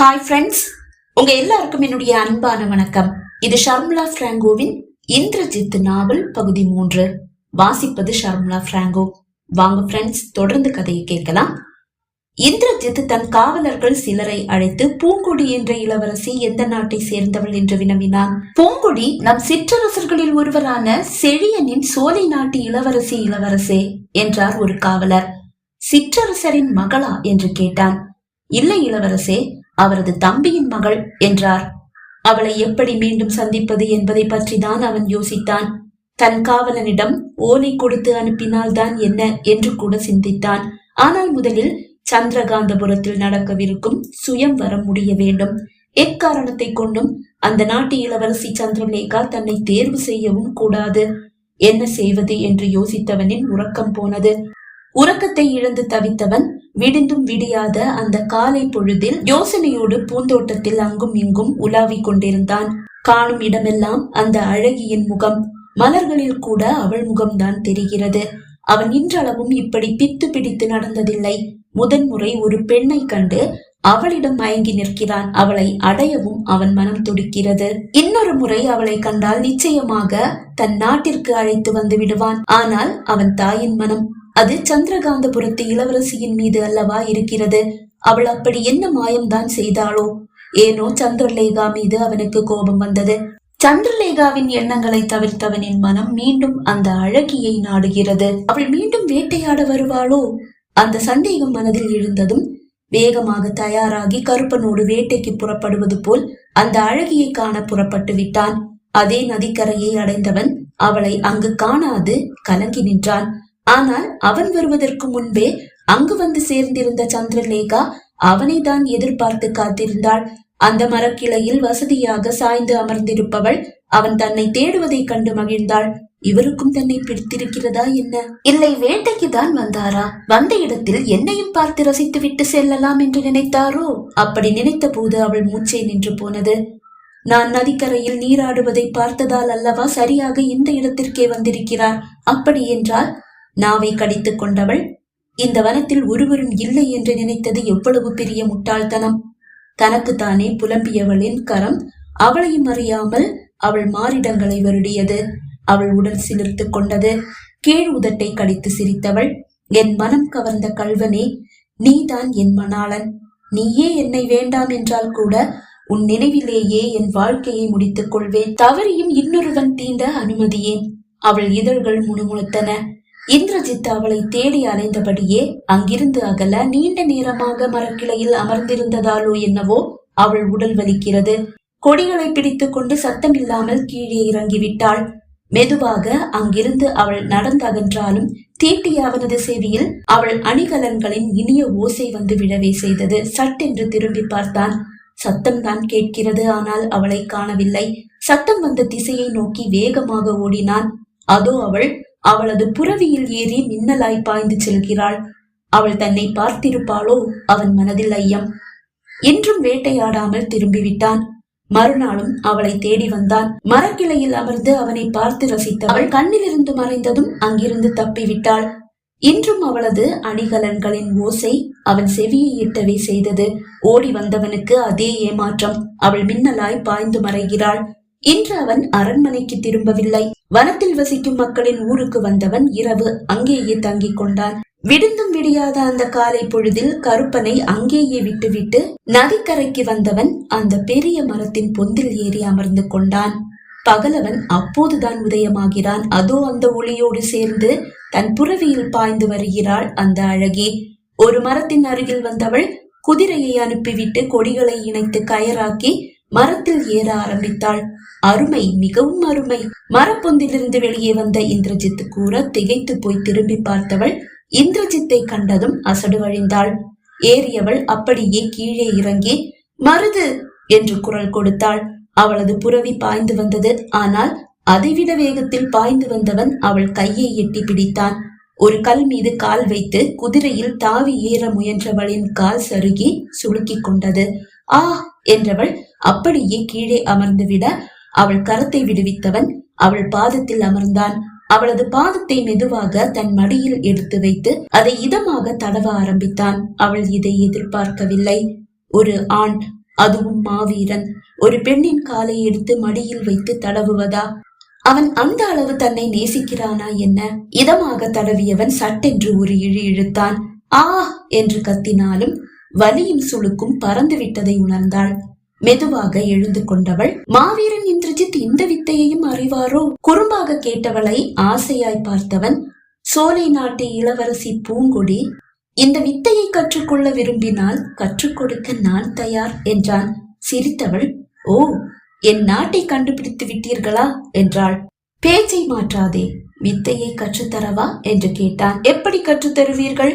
Hi friends உங்க எல்லாருக்கும் என்னுடைய அன்பான வணக்கம். இது ஷர்மிளா பிராங்கோவின் இந்திரஜித் நாவல் பகுதி மூன்று. வாசிப்பது ஷர்மிளா பிராங்கோ. வாங்க ஃப்ரெண்ட்ஸ் தொடர்ந்து கதையை கேட்கலாம். இந்திரஜித் தன் காவலர்கள் சிலரை அழைத்து பூங்கொடி என்ற இளவரசி எந்த நாட்டை சேர்ந்தவள் என்று வினவினான். பூங்கொடி நம் சிற்றரசர்களில் ஒருவரான செழியனின் சோலை நாட்டு இளவரசி இளவரசே என்றார் ஒரு காவலர். சிற்றரசரின் மகளா என்று கேட்டான். இல்லை இளவரசே அவரது தம்பியின் மகள் என்றார். அவளை எப்படி மீண்டும் சந்திப்பது என்பதை பற்றிதான் அவன் யோசித்தான். தன் காவலனிடம் ஓலை கொடுத்து அனுப்பினால்தான் என்ன? என்று கூட சிந்தித்தான். ஆனால் முதலில் சந்திரகாந்தபுரத்தில் நடக்கவிருக்கும் சுயம் வர முடிய வேண்டும். எக்காரணத்தை கொண்டும் அந்த நாட்டு இளவரசி சந்திரலேகா தன்னை தேர்வு செய்யவும் கூடாது. என்ன செய்வது என்று யோசித்தவனின் உறக்கம் போனது. உறக்கத்தை இழந்து தவித்தவன் விடிந்தும் விடியாத அந்த காலை பொழுதில் யோசனையோடு பூந்தோட்டத்தில் அங்கும் இங்கும் உலாவிக் கொண்டிருந்தான். காணும் இடமெல்லாம் அந்த அழகியின் முகம். மலர்களில் கூட அவள் முகம்தான் தெரிகிறது. அவன் இன்றளவும் இப்படி பித்து பிடித்து நடந்ததில்லை. முதன்முறை ஒரு பெண்ணை கண்டு அவளிடம் மயங்கி நிற்கிறான். அவளை அடையவும் அவன் மனம் துடிக்கிறது. இன்னொரு முறை அவளை கண்டால் நிச்சயமாக தன் நாட்டிற்கு அழைத்து வந்து விடுவான். ஆனால் அவன் தாயின் மனம் அது சந்திரகாந்தபுரத்து இளவரசியின் மீது அல்லவா இருக்கிறது? அவள் அப்படி என்ன மாயம்தான் செய்தாளோ? ஏனோ சந்திரலேகா மீது அவனுக்கு கோபம் வந்தது. சந்திரலேகாவின் எண்ணங்களை தவிர்த்தவனின் மனம் மீண்டும் அந்த அழகியை நாடுகிறது. அவள் மீண்டும் வேட்டையாட வருவாளோ? அந்த சந்தேகம் மனதில் எழுந்ததும் வேகமாக தயாராகி கருப்பனோடு வேட்டைக்கு புறப்படுவது போல் அந்த அழகியை காண புறப்பட்டு விட்டான். அதே நதிக்கரையை அடைந்தவன் அவளை அங்கு காணாது கலங்கி நின்றான். ஆனால் அவன் வருவதற்கு முன்பே அங்கு வந்து சேர்ந்திருந்த சந்திரலேகா அவனை தான் எதிர்பார்த்து காத்திருந்தாள். அந்த மரக்கிளையில் வசதியாக சாய்ந்து அமர்ந்திருப்பவள் அவன் தன்னை தேடுவதை கண்டு மகிழ்ந்தாள். இவருக்கும் தன்னை பிடித்திருக்கிறதா என்ன? இல்லை வேட்டைக்கு தான் வந்தாரா? வந்த இடத்தில் என்னையும் பார்த்து ரசித்து விட்டு செல்லலாம் என்று நினைத்தாரோ? அப்படி நினைத்த போது அவள் மூச்சை நின்று போனது. நான் நதிக்கரையில் நீராடுவதை பார்த்ததால் அல்லவா சரியாக இந்த இடத்திற்கே வந்திருக்கிறார்? அப்படி என்றால் நாவை கடித்துக் கொண்டவள்? இந்த வனத்தில் ஒருவரும் இல்லை என்று நினைத்தது எவ்வளவு பெரிய முட்டாள்தனம். தனக்குத்தானே புலம்பியவளின் கரம் அவளையும் அறியாமல் அவள் மாறிடங்களை வருடியது. அவள் உடல் சிலிர்த்து கொண்டது. கீழ் உதட்டை கடித்து சிரித்தவள். என் மனம் கவர்ந்த கல்வனே நீதான் என் மணாளன். நீயே என்னை வேண்டாம் என்றால் கூட உன் நினைவிலேயே என் வாழ்க்கையை முடித்துக் கொள்வேன். தவறியும் இன்னொருவன் தீண்ட அனுமதியேன். அவள் இதழ்கள் முணுமுணுத்தன. இந்திரஜித் அவளை தேடி அலைந்தபடியே அங்கிருந்து அகல நீண்ட நேரமாக மரக்கிளையில் அமர்ந்திருந்ததாலோ என்னவோ அவள் உடல் வலிக்கிறது. கொடிகளை பிடித்துக் கொண்டு சத்தமில்லாமல் கீழே இறங்கிவிட்டாள். மெதுவாக அங்கிருந்து அவள் நடந்தகன்றாலும் தீட்டிய அவனது செவியில் அவள் அணிகலன்களின் இனிய ஓசை வந்து விழவே செய்தது. சட்டென்று திரும்பி பார்த்தான். சத்தம் தான் கேட்கிறது ஆனால் அவளை காணவில்லை. சத்தம் வந்த திசையை நோக்கி வேகமாக ஓடினான். அதோ அவள் அவளது புறவியில் ஏறி மின்னலாய் பாய்ந்து செல்கிறாள். அவள் தன்னை பார்த்திருப்பாளோ? அவன் மனதில் ஐயம். என்றும் வேட்டையாடாமல் திரும்பிவிட்டான். மறுநாளும் அவளை தேடி வந்தான். மரக்கிளையில் அமர்ந்து அவனை பார்த்து ரசித்தவள் கண்ணிலிருந்து மறைந்ததும் அங்கிருந்து தப்பிவிட்டாள். இன்றும் அவளது அணிகலன்களின் ஓசை அவன் செவியை எட்டவே செய்தது. ஓடி வந்தவனுக்கு அதே ஏமாற்றம். அவள் மின்னலாய் பாய்ந்து மறைகிறாள். இன்று அவன் அரண்மனைக்கு திரும்பவில்லை. வனத்தில் வசிக்கும் மக்களின் ஊருக்கு வந்தவன் இரவு அங்கேயே தங்கிக் கொண்டான். விடுந்தும் விடியாத அந்த காலை பொழுதில் கருப்பனை அங்கேயே விட்டுவிட்டு நதிக்கரைக்கு வந்தவன் அந்த பெரிய மரத்தின் பொந்தில் ஏறி அமர்ந்து கொண்டான். பகலவன் அப்போதுதான் உதயமாகிறான். அதோ அந்த ஒளியோடு சேர்ந்து தன் புறவியில் பாய்ந்து வருகிறாள் அந்த அழகி. ஒரு மரத்தின் அருகில் வந்தவள் குதிரையை அனுப்பிவிட்டு கொடிகளை இணைத்து கயராக்கி மரத்தில் ஏற ஆரம்பித்தாள். அருமை மிகவும் அருமை. மரப்பொந்திலிருந்து வெளியே வந்த இந்திரஜித் கூற திகைத்து போய் திரும்பி பார்த்தவள் இந்திரஜித்தை கண்டதும் அசடு வழிந்தாள் ஏறியவள் அப்படியே கீழே இறங்கி மருது! என்று குரல் கொடுத்தாள். அவளது புறவி பாய்ந்து வந்தது. ஆனால் அதைவிட வேகத்தில் பாய்ந்து வந்தவன் அவள் கையை எட்டி பிடித்தான். ஒரு கல் மீது கால் வைத்து குதிரையில் தாவி ஏற முயன்றவளின் கால் சருகி சுளுக்கிக் கொண்டது. ஆ! என்றவள் அப்படியே கீழே அமர்ந்துவிட அவள் கரத்தை விடுவித்தவன் அவள் பாதத்தில் அமர்ந்தான். அவளது பாதத்தை மெதுவாக தன் மடியில் எடுத்து வைத்து அதை இதமாக தடவ ஆரம்பித்தான். அவள் இதை எதிர்பார்க்கவில்லை. ஒரு ஆண் அதுவும் மாவீரன் ஒரு பெண்ணின் காலை எடுத்து மடியில் வைத்து தடவுவதா? அவன் அந்த அளவு தன்னை நேசிக்கிறானா என்ன? இதமாக தடவியவன் சட்டென்று ஒரு இழி இழுத்தான். ஆ! என்று கத்தினாலும் வலியும் சுளுக்கும் பறந்து விட்டதை உணர்ந்தாள். மெதுவாக எழுந்து கொண்டவள் மாவீரன் இந்திரஜித் இந்த வித்தையையும் அறிவாரோ? குறும்பாக கேட்டவளை ஆசையாய் பார்த்தவன் சோலை நாட்டு இளவரசி பூங்கொடி இந்த வித்தையை கற்றுக்கொள்ள விரும்பினால் கற்றுக் கொடுக்க நான் தயார் என்றான். சிரித்தவள் ஓ என் நாட்டை கண்டுபிடித்து விட்டீர்களா? என்றாள். பேச்சை மாற்றாதே வித்தையை கற்றுத்தரவா? என்று கேட்டான். எப்படி கற்றுத் தருவீர்கள்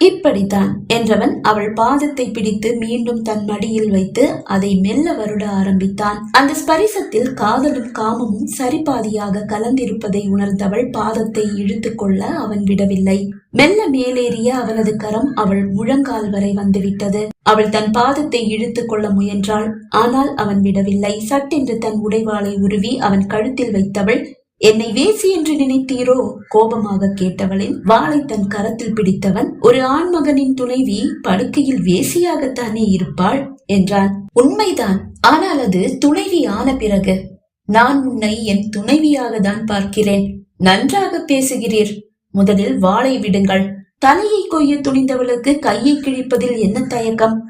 இப்படித்தான் என்றவன் அவள் பாதத்தை பிடித்து மீண்டும் தன் மடியில் வைத்து அதை மெல்ல வருட ஆரம்பித்தான். அந்த ஸ்பரிசத்தில் காதலும் காமமும் சரிபாதியாக கலந்திருப்பதை உணர்ந்தவள் பாதத்தை இழுத்து கொள்ள அவன் விடவில்லை. மெல்ல மேலேறிய அவனது கரம் அவள் முழங்கால் வரை வந்துவிட்டது. அவள் தன் பாதத்தை இழுத்து கொள்ள முயன்றாள். ஆனால் அவன் விடவில்லை. சட்டென்று தன் உடைவாளை உருவி அவன் கழுத்தில் வைத்தவள் என்னை வேசி என்று நினைத்தீரோ? கோபமாக கேட்டவளின் வாளை தன் கரத்தில் பிடித்தவன் ஒரு ஆண்மகனின் துணைவி படுக்கையில் வேசியாகத்தானே இருப்பாள் என்றான். உண்மைதான். ஆனால் அது துணைவி ஆன பிறகு. நான் உன்னை என் துணைவியாக தான் பார்க்கிறேன். நன்றாக பேசுகிறீர். முதலில் வாளை விடுங்கள். தலையை கொய்ய துணிந்தவளுக்கு கையை கிழிப்பதில் என்ன தயக்கம்?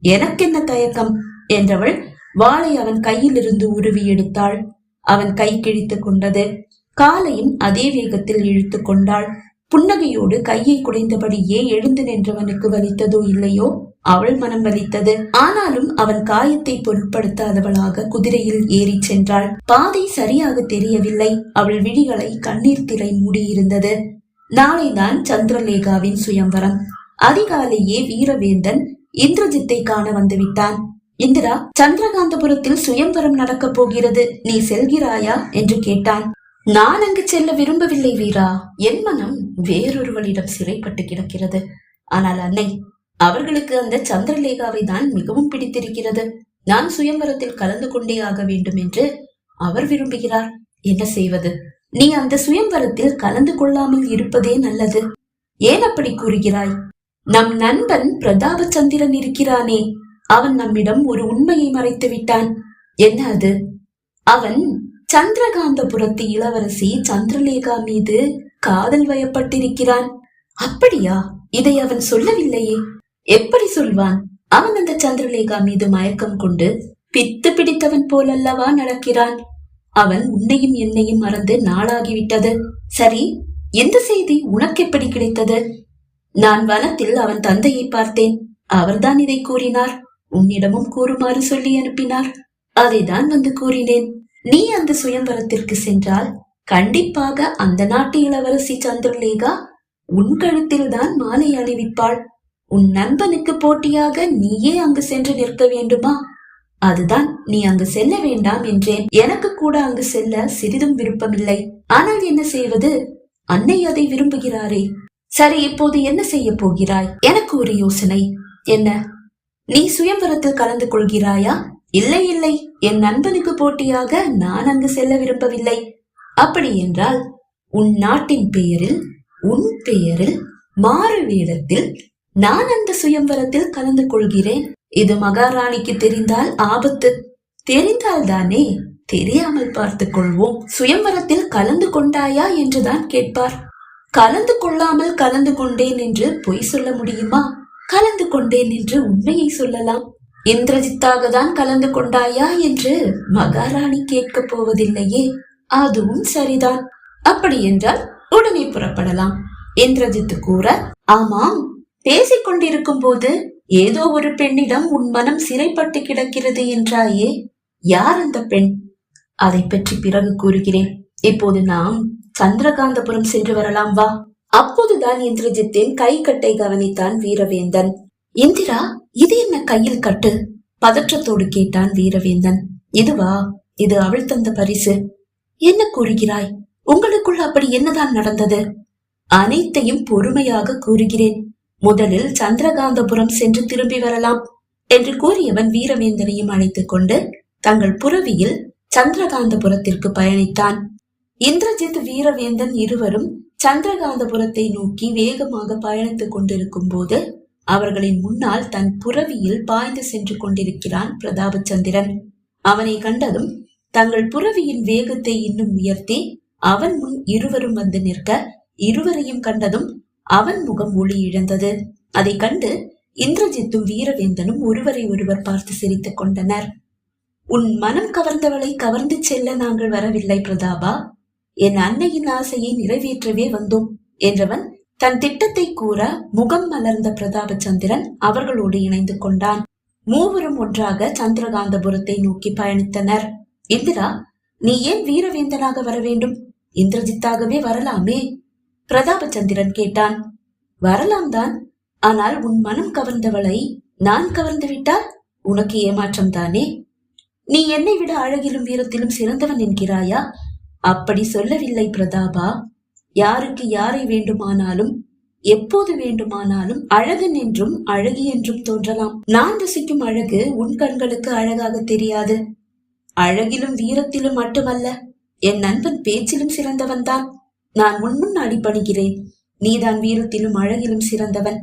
எனக்கென்ன தயக்கம்? என்றவள் வாளை அவன் கையிலிருந்து உருவி எடுத்தாள். அவன் கை கிழித்துக் கொண்டது. காலையும் அதே வேகத்தில் இழுத்து கொண்டாள். புன்னகையோடு கையை குடைந்தபடியே எழுந்து நின்றவனுக்கு வலித்ததோ இல்லையோ? அவள் மனம் வலித்தது. ஆனாலும் அவன் காயத்தை பொருட்படுத்தாதவளாக குதிரையில் ஏறிச் சென்றாள். பாதை சரியாக தெரியவில்லை. அவள் விழிகளை கண்ணீர் திரை மூடியிருந்தது. நாளைதான் சந்திரலேகாவின் சுயம்வரம். அதிகாலையே வீரவேந்தன் இந்திரஜித்தை காண வந்துவிட்டான். இந்திரா சந்திரகாந்தபுரத்தில் சுயம்வரம் நடக்கப் போகிறது. நீ செல்கிறாயா? என்று கேட்டான். நான் அங்கு செல்ல விரும்பவில்லை வீரா. என் மனம் வேறொருவனிடம் சிறைப்பட்டு கிடக்கிறது. ஆனால் அன்னை அவர்களுக்கு அந்த சந்திரலேகாவை தான் மிகவும் பிடித்திருக்கிறது. நான் சுயம்பரத்தில் கலந்து கொண்டே ஆக வேண்டும் என்று அவர் விரும்புகிறார். என்ன செய்வது? நீ அந்த சுயம்வரத்தில் கலந்து கொள்ளாமல் இருப்பதே நல்லது. ஏன் அப்படி கூறுகிறாய்? நம் நண்பன் பிரதாபச்சந்திரன் இருக்கிறானே. அவன் நம்மிடம் ஒரு உண்மையை மறைத்து விட்டான். என்ன அது? அவன் சந்திரகாந்தபுரத்து இளவரசி சந்திரலேகா மீது காதல் வயப்பட்டிருக்கிறான். அப்படியா? இதை அவன் சொல்லவில்லையே. எப்படி சொல்வான்? அவன் அந்த சந்திரலேகா மீது மயக்கம் கொண்டு பித்து பிடித்தவன் போலல்லவா நடக்கிறான். அவன் உன்னையும் என்னையும் மறந்து நாளாகிவிட்டது. சரி எந்த செய்தி உனக்கு எப்படி கிடைத்தது? நான் வனத்தில் அவன் தந்தையை பார்த்தேன். அவர்தான் இதை கூறினார். உன்னிடமும் கூறுமாறு சொல்லி அனுப்பினார். அதைதான் வந்து கூறினேன். நீ அந்த சுயம்பரத்திற்கு சென்றால் கண்டிப்பாக அந்த நாட்டு இளவரசி சந்திரலேகா உன் கழுத்தில் தான் மாலை அணிவிப்பாள். உன் நண்பனுக்கு போட்டியாக நீயே அங்கு சென்று நிற்க வேண்டுமா? அதுதான் நீ அங்கு செல்ல வேண்டாம் என்றேன். எனக்கு கூட அங்கு செல்ல சிறிதும் விருப்பமில்லை. ஆனால் என்ன செய்வது? அன்னை அதை விரும்புகிறாரே. சரி இப்போது என்ன செய்ய போகிறாய்? எனக்கு ஒரு யோசனை. என்ன? நீ சுயம்பரத்தில் கலந்து கொள்கிறாயா? இல்லை இல்லை. என் நண்பனுக்கு போட்டியாக நான் அங்கு செல்ல விரும்பவில்லை. அப்படி என்றால் உன் நாட்டின் பெயரில் உன் பெயரில் மாறு வேடத்தில் நான் அந்த சுயம்பரத்தில் கலந்து கொள்கிறேன். இது மகாராணிக்கு தெரிந்தால் ஆபத்து. தெரிந்தால் தானே தெரியாமல் பார்த்துக் கொள்வோம். சுயம்பரத்தில் கலந்து கொண்டாயா என்றுதான் கேட்பார். கலந்து கொள்ளாமல் கலந்து கொண்டேன் என்று பொய் சொல்ல முடியுமா? கலந்து கொண்டேன் என்று உண்மையை சொல்லலாம். இந்திரஜித்தாக தான் கலந்து கொண்டாயா என்று மகாராணி கேட்கப் போவதில்லையே. அதுவும் சரிதான். அப்படி என்றால் உடனே புறப்படலாம். இந்திரஜித் கூற ஆமாம் பேசிக் கொண்டிருக்கும் போது ஏதோ ஒரு பெண்ணிடம் உன் மனம் சிறைப்பட்டு கிடக்கிறது என்றாயே. யார் அந்த பெண்? அதை பற்றி பிறகு கூறுகிறேன். இப்போது நாம் சந்திரகாந்தபுரம் சென்று வரலாம் வா. அப்போதுதான் இந்திரஜித்தின் கை கட்டை கவனித்தான் வீரவேந்தன். இந்திரா இது என்ன கையில் கட்டு? பதற்றத்தோடு கேட்டான் வீரவேந்தன். இதுவா? இது அவள் தந்த பரிசு. என்ன கூறுகிறாய்? உங்களுக்குள் அப்படி என்னதான் நடந்தது? அனைத்தையும் பொறுமையாக கூறுகிறேன். முதலில் சந்திரகாந்தபுரம் சென்று திரும்பி வரலாம் என்று கூறியவன் வீரவேந்தனையும் அழைத்துக் கொண்டு தங்கள் புறவியில் சந்திரகாந்தபுரத்திற்கு பயணித்தான். இந்திரஜித் வீரவேந்தன் இருவரும் சந்திரகாந்தபுரத்தை நோக்கி வேகமாக பயணித்துக் கொண்டிருக்கும் போது அவர்களின் முன்னால் தன் புறவியில் பாய்ந்து சென்று கொண்டிருக்கிறான் பிரதாபச்சந்திரன். அவனை கண்டதும் தங்கள் புறவியின் வேகத்தை இன்னும் உயர்த்தி அவன் முன் இருவரும் வந்து நிற்க இருவரையும் கண்டதும் அவன் முகம் ஒளி இழந்தது. அதை கண்டு இந்திரஜித்தும் வீரவேந்தனும் ஒருவரை ஒருவர் பார்த்து சிரித்துக் கொண்டனர். உன் மனம் கவர்ந்தவளை கவர்ந்து செல்ல நாங்கள் வரவில்லை பிரதாபா. என் அன்னையின் ஆசையை நிறைவேற்றவே வந்தோம் என்றவன் தன் திட்டத்தை கூற முகம் மலர்ந்த பிரதாபச்சந்திரன் அவர்களோடு இணைந்து கொண்டான். மூவரும் ஒன்றாக சந்திரகாந்தபுரத்தை நோக்கி பயணித்தனர். இந்திரா நீ ஏன் வீரவேந்தனாக வர வேண்டும்? இந்திரஜித்தாகவே வரலாமே? பிரதாபச்சந்திரன் கேட்டான். வரலாம் தான் ஆனால் உன் மனம் கவர்ந்தவளை நான் கவர்ந்து விட்டால் உனக்கு ஏமாற்றம் தானே? நீ என்னை விட அழகிலும் வீரத்திலும் சிறந்தவன் என்கிறாயா? அப்படி சொல்லவில்லை பிரதாபா. யாருக்கு யாரை வேண்டுமானாலும் எப்போது வேண்டுமானாலும் அழகன் என்றும் அழகி என்றும் தோன்றலாம். நான் ரசிக்கும் அழகு உன் கண்களுக்கு அழகாக தெரியாது. அழகிலும் வீரத்திலும் மட்டுமல்ல என் நண்பன் பேச்சிலும் சிறந்தவன் தான். நான் உன் முன் அடிபணிகிறேன் நீதான் வீரத்திலும் அழகிலும் சிறந்தவன்.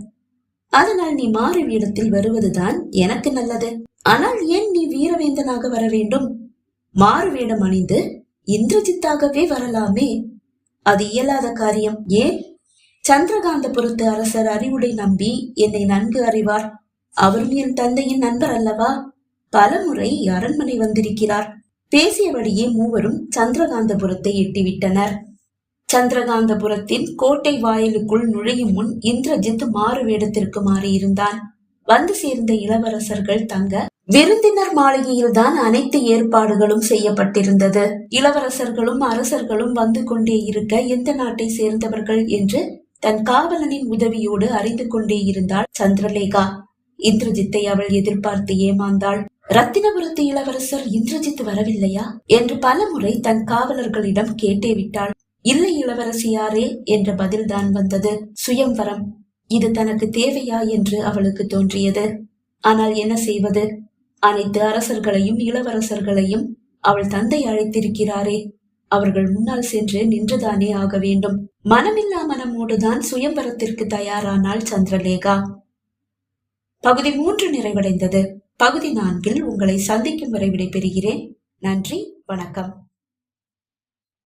அதனால் நீ மாறு வீரத்தில் வருவதுதான் எனக்கு நல்லது. ஆனால் ஏன் நீ வீரவேந்தனாக வர வேண்டும்? மாறு வேடம் அணிந்து இந்திரஜித்தாகவே வரலாமே? அது இயலாத காரியம் ஏன்? சந்திரகாந்தபுரத்து அரசர் அறிவுடை நம்பி என்னை நன்கு அறிவார். அவரும் என் தந்தையின் நண்பர் அல்லவா? பலமுறை அரண்மனை வந்திருக்கிறார். பேசியபடியே மூவரும் சந்திரகாந்தபுரத்தை எட்டிவிட்டனர். சந்திரகாந்தபுரத்தின் கோட்டை வாயிலுக்குள் நுழையும் முன் இந்திரஜித் மாறு வேடத்திற்கு மாறியிருந்தான். வந்து சேர்ந்த இளவரசர்கள் தங்க விருந்தினர் மாளிகையில் தான் அனைத்து ஏற்பாடுகளும் செய்யப்பட்டிருந்தது. இளவரசர்களும் அரசர்களும் வந்து கொண்டே இருக்க எந்த நாட்டை சேர்ந்தவர்கள் என்று தன் காவலனின் உதவியோடு அறிந்து கொண்டே இருந்தாள் சந்திரலேகா. இந்திரஜித்தை அவள் எதிர்பார்த்து ஏமாந்தாள். ரத்தினபுரத்து இளவரசர் இந்திரஜித் வரவில்லையா? என்று பலமுறை தன் காவலர்களிடம் கேட்டே விட்டாள். இல்லை இளவரசியாரே என்ற பதில்தான் வந்தது. சுயம்வரம். இது தனக்கு தேவையா என்று அவளுக்கு தோன்றியது. ஆனால் என்ன செய்வது? அனைத்து அரசர்களையும் இளவரசர்களையும் அவள் தந்தை அழைத்திருக்கிறாரே. அவர்கள் முன்னால் சென்று நின்றுதானே ஆக வேண்டும். மனமில்லா மனமோடுதான் சுயம்பரத்திற்கு தயாரானாள் சந்திரலேகா. பகுதி மூன்று நிறைவடைந்தது. பகுதி நான்கில் உங்களை சந்திக்கும் வரை விடைபெறுகிறேன். நன்றி வணக்கம்.